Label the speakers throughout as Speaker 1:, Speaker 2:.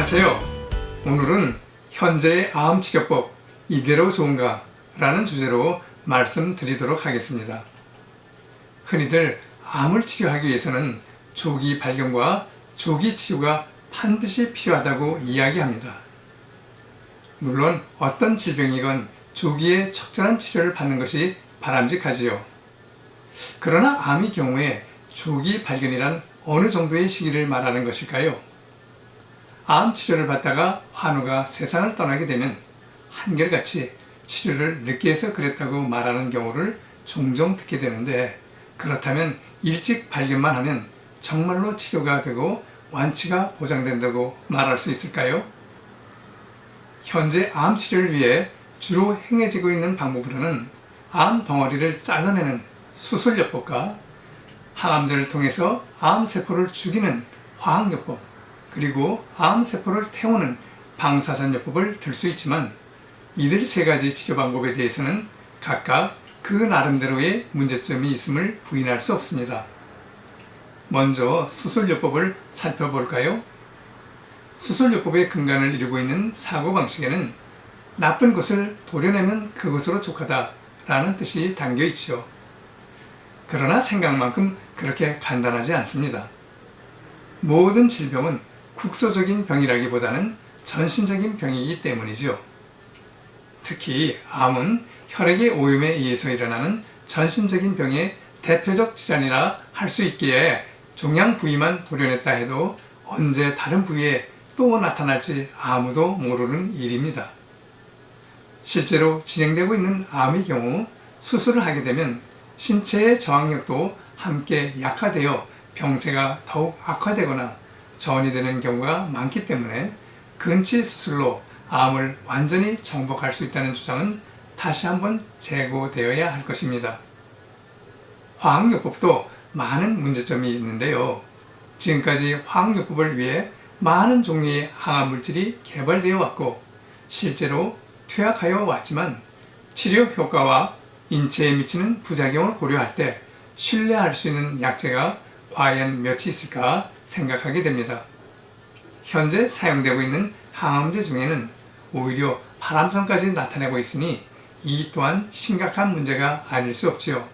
Speaker 1: 안녕하세요. 오늘은 현재의 암 치료법 이대로 좋은가? 라는 주제로 말씀드리도록 하겠습니다. 흔히들 암을 치료하기 위해서는 조기 발견과 조기 치료가 반드시 필요하다고 이야기합니다. 물론 어떤 질병이건 조기에 적절한 치료를 받는 것이 바람직하지요. 그러나 암의 경우에 조기 발견이란 어느 정도의 시기를 말하는 것일까요? 암 치료를 받다가 환우가 세상을 떠나게 되면 한결같이 치료를 늦게 해서 그랬다고 말하는 경우를 종종 듣게 되는데 그렇다면 일찍 발견만 하면 정말로 치료가 되고 완치가 보장된다고 말할 수 있을까요? 현재 암 치료를 위해 주로 행해지고 있는 방법으로는 암 덩어리를 잘라내는 수술요법과 항암제를 통해서 암 세포를 죽이는 화학요법, 그리고 암세포를 태우는 방사선요법을 들 수 있지만 이들 세 가지 치료 방법에 대해서는 각각 그 나름대로의 문제점이 있음을 부인할 수 없습니다. 먼저 수술요법을 살펴볼까요? 수술요법의 근간을 이루고 있는 사고방식에는 나쁜 것을 도려내면 그것으로 족하다 라는 뜻이 담겨 있죠. 그러나 생각만큼 그렇게 간단하지 않습니다. 모든 질병은 국소적인 병이라기보다는 전신적인 병이기 때문이죠. 특히 암은 혈액의 오염에 의해서 일어나는 전신적인 병의 대표적 질환이라 할 수 있기에 종양 부위만 도려냈다 해도 언제 다른 부위에 또 나타날지 아무도 모르는 일입니다. 실제로 진행되고 있는 암의 경우 수술을 하게 되면 신체의 저항력도 함께 약화되어 병세가 더욱 악화되거나 전이 되는 경우가 많기 때문에 근치 수술로 암을 완전히 정복할 수 있다는 주장은 다시 한번 재고되어야 할 것입니다. 화학요법도 많은 문제점이 있는데요. 지금까지 화학요법을 위해 많은 종류의 항암 물질이 개발되어 왔고 실제로 퇴학하여 왔지만 치료 효과와 인체에 미치는 부작용을 고려할 때 신뢰할 수 있는 약제가 과연 몇이 있을까 생각하게 됩니다. 현재 사용되고 있는 항암제 중에는 오히려 파람성까지 나타내고 있으니 이 또한 심각한 문제가 아닐 수 없지요.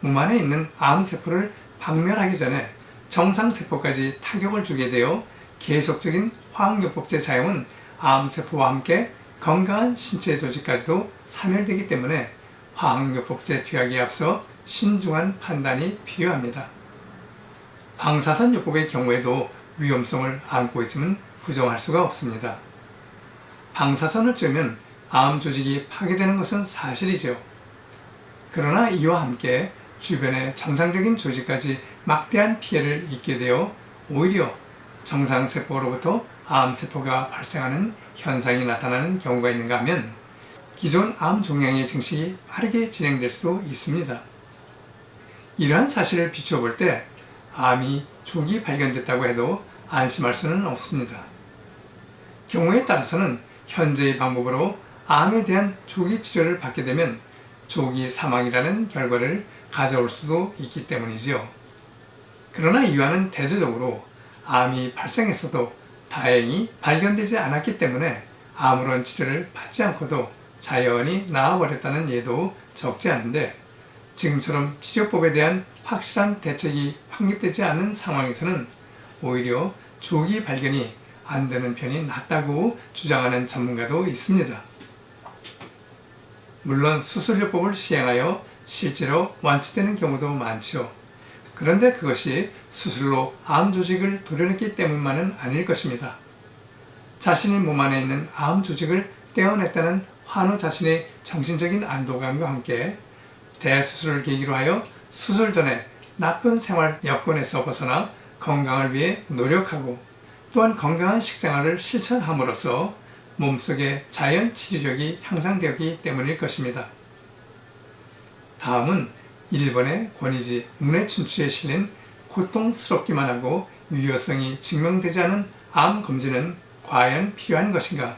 Speaker 1: 몸 안에 있는 암세포를 박멸하기 전에 정상세포까지 타격을 주게 되어 계속적인 화학요법제 사용은 암세포와 함께 건강한 신체 조직까지도 사멸되기 때문에 화학요법제 투약에 앞서 신중한 판단이 필요합니다. 방사선 요법의 경우에도 위험성을 안고 있음은 부정할 수가 없습니다. 방사선을 쬐면 암 조직이 파괴되는 것은 사실이죠. 그러나 이와 함께 주변의 정상적인 조직까지 막대한 피해를 입게 되어 오히려 정상세포로부터 암세포가 발생하는 현상이 나타나는 경우가 있는가 하면 기존 암 종양의 증식이 빠르게 진행될 수도 있습니다. 이러한 사실을 비추어 볼 때 암이 조기 발견됐다고 해도 안심할 수는 없습니다. 경우에 따라서는 현재의 방법으로 암에 대한 조기 치료를 받게 되면 조기 사망이라는 결과를 가져올 수도 있기 때문이지요. 그러나 이와는 대조적으로 암이 발생했어도 다행히 발견되지 않았기 때문에 아무런 치료를 받지 않고도 자연히 나아버렸다는 예도 적지 않은데 지금처럼 치료법에 대한 확실한 대책이 확립되지 않은 상황에서는 오히려 조기 발견이 안 되는 편이 낫다고 주장하는 전문가도 있습니다. 물론 수술요법을 시행하여 실제로 완치되는 경우도 많죠. 그런데 그것이 수술로 암 조직을 도려냈기 때문만은 아닐 것입니다. 자신의 몸 안에 있는 암 조직을 떼어냈다는 환우 자신의 정신적인 안도감과 함께 대수술을 계기로 하여 수술 전에 나쁜 생활 여건에서 벗어나 건강을 위해 노력하고 또한 건강한 식생활을 실천함으로써 몸속의 자연 치료력이 향상되었기 때문일 것입니다. 다음은 일본의 권위지 문해춘추에 실린 고통스럽기만 하고 유효성이 증명되지 않은 암 검진은 과연 필요한 것인가?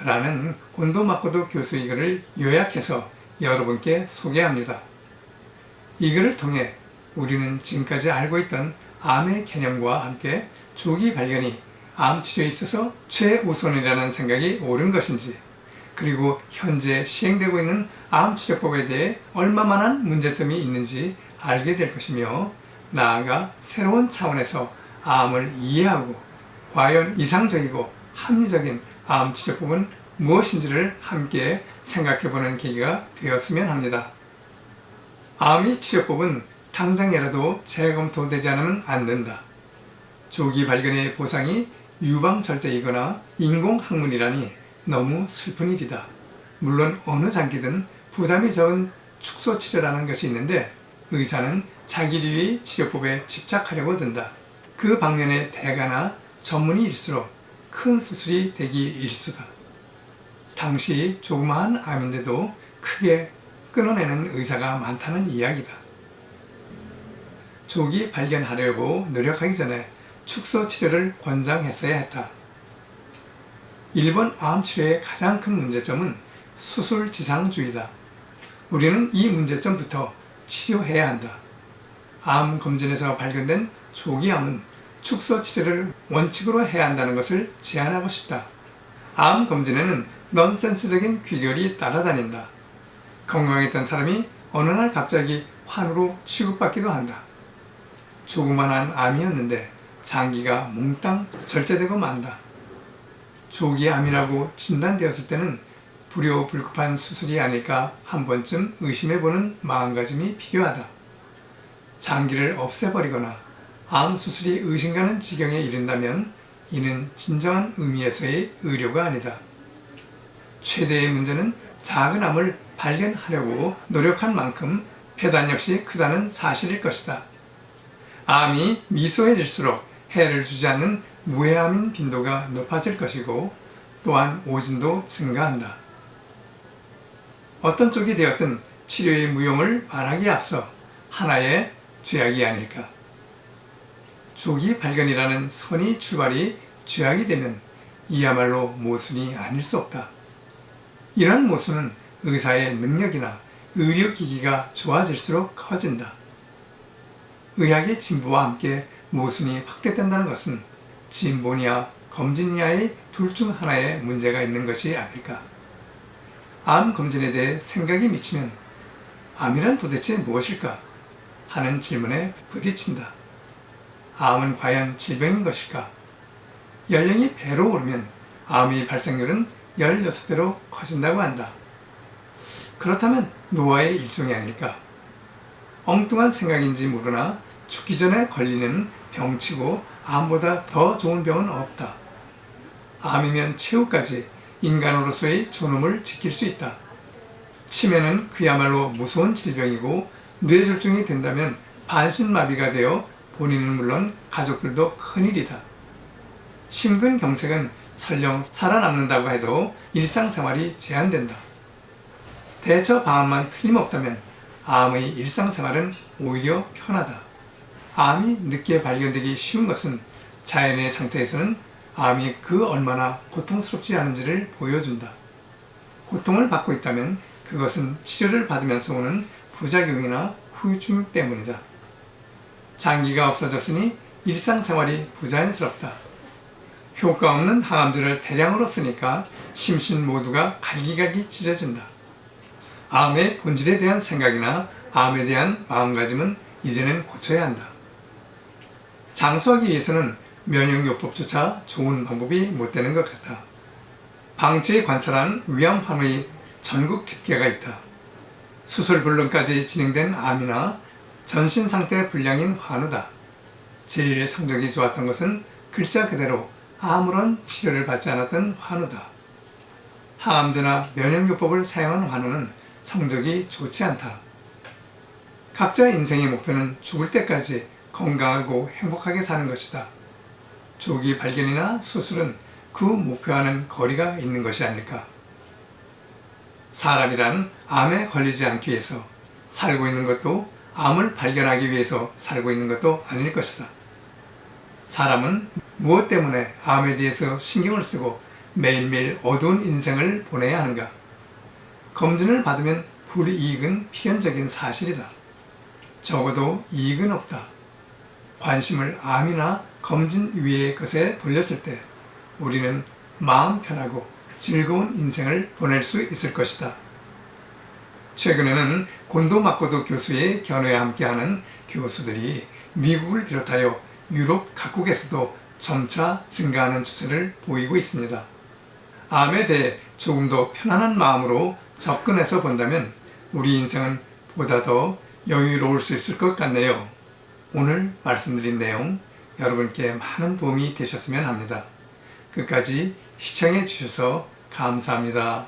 Speaker 1: 라는 곤도 마코도 교수의 글을 요약해서 여러분께 소개합니다. 이 글을 통해 우리는 지금까지 알고 있던 암의 개념과 함께 조기 발견이 암 치료에 있어서 최우선이라는 생각이 옳은 것인지, 그리고 현재 시행되고 있는 암 치료법에 대해 얼마만한 문제점이 있는지 알게 될 것이며, 나아가 새로운 차원에서 암을 이해하고 과연 이상적이고 합리적인 암 치료법은 무엇인지를 함께 생각해 보는 계기가 되었으면 합니다. 암의 치료법은 당장이라도 재검토되지 않으면 안 된다. 조기 발견의 보상이 유방절대이거나 인공학문이라니 너무 슬픈 일이다. 물론 어느 장기든 부담이 적은 축소 치료라는 것이 있는데 의사는 자기류의 치료법에 집착하려고 든다. 그 방면의 대가나 전문의일수록 큰 수술이 되기 일수다. 당시 조그마한 암인데도 크게 끊어내는 의사가 많다는 이야기다. 조기 발견하려고 노력하기 전에 축소 치료를 권장했어야 했다. 일본 암 치료의 가장 큰 문제점은 수술 지상주의다. 우리는 이 문제점부터 치료해야 한다. 암 검진에서 발견된 조기암은 축소 치료를 원칙으로 해야 한다는 것을 제안하고 싶다. 암 검진에는 넌센스적인 귀결이 따라다닌다. 건강했던 사람이 어느 날 갑자기 환으로 취급받기도 한다. 조그만한 암이었는데 장기가 몽땅 절제되고 만다. 조기 암이라고 진단되었을 때는 불효불급한 수술이 아닐까 한 번쯤 의심해보는 마음가짐이 필요하다. 장기를 없애버리거나 암 수술이 의심가는 지경에 이른다면 이는 진정한 의미에서의 의료가 아니다. 최대의 문제는 작은 암을 발견하려고 노력한 만큼 폐단 역시 크다는 사실일 것이다. 암이 미소해질수록 해를 주지 않는 무해암인 빈도가 높아질 것이고 또한 오진도 증가한다. 어떤 쪽이 되었든 치료의 무용을 말하기에 앞서 하나의 죄악이 아닐까. 조기 발견이라는 선의 출발이 죄악이 되면 이야말로 모순이 아닐 수 없다. 이러한 모순은 의사의 능력이나 의료기기가 좋아질수록 커진다. 의학의 진보와 함께 모순이 확대된다는 것은 진보냐 검진냐의 둘 중 하나에 문제가 있는 것이 아닐까. 암 검진에 대해 생각이 미치면 암이란 도대체 무엇일까 하는 질문에 부딪힌다. 암은 과연 질병인 것일까? 연령이 배로 오르면 암의 발생률은 16배로 커진다고 한다. 그렇다면 노화의 일종이 아닐까? 엉뚱한 생각인지 모르나 죽기 전에 걸리는 병치고 암보다 더 좋은 병은 없다. 암이면 최후까지 인간으로서의 존엄을 지킬 수 있다. 치매는 그야말로 무서운 질병이고 뇌졸중이 된다면 반신마비가 되어 본인은 물론 가족들도 큰일이다. 심근경색은 설령 살아남는다고 해도 일상생활이 제한된다. 대처 방안만 틀림없다면 암의 일상생활은 오히려 편하다. 암이 늦게 발견되기 쉬운 것은 자연의 상태에서는 암이 그 얼마나 고통스럽지 않은지를 보여준다. 고통을 받고 있다면 그것은 치료를 받으면서 오는 부작용이나 후유증 때문이다. 장기가 없어졌으니 일상생활이 부자연스럽다. 효과 없는 항암제를 대량으로 쓰니까 심신 모두가 갈기갈기 찢어진다. 암의 본질에 대한 생각이나 암에 대한 마음가짐은 이제는 고쳐야 한다. 장수하기 위해서는 면역요법조차 좋은 방법이 못 되는 것 같다. 방치에 관찰한 위암환의 전국 집계가 있다. 수술 불능까지 진행된 암이나 전신 상태 불량인 환우다. 제일 성적이 좋았던 것은 글자 그대로 아무런 치료를 받지 않았던 환우다. 항암제나 면역요법을 사용한 환우는 성적이 좋지 않다. 각자의 인생의 목표는 죽을 때까지 건강하고 행복하게 사는 것이다. 조기 발견이나 수술은 그 목표와는 거리가 있는 것이 아닐까. 사람이란 암에 걸리지 않기 위해서 살고 있는 것도 암을 발견하기 위해서 살고 있는 것도 아닐 것이다. 사람은 무엇 때문에 암에 대해서 신경을 쓰고 매일매일 어두운 인생을 보내야 하는가? 검진을 받으면 불이익은 필연적인 사실이다. 적어도 이익은 없다. 관심을 암이나 검진 위의 것에 돌렸을 때 우리는 마음 편하고 즐거운 인생을 보낼 수 있을 것이다. 최근에는 곤도 마코도 교수의 견해에 함께하는 교수들이 미국을 비롯하여 유럽 각국에서도 점차 증가하는 추세를 보이고 있습니다. 암에 대해 조금 더 편안한 마음으로 접근해서 본다면 우리 인생은 보다 더 여유로울 수 있을 것 같네요. 오늘 말씀드린 내용 여러분께 많은 도움이 되셨으면 합니다. 끝까지 시청해 주셔서 감사합니다.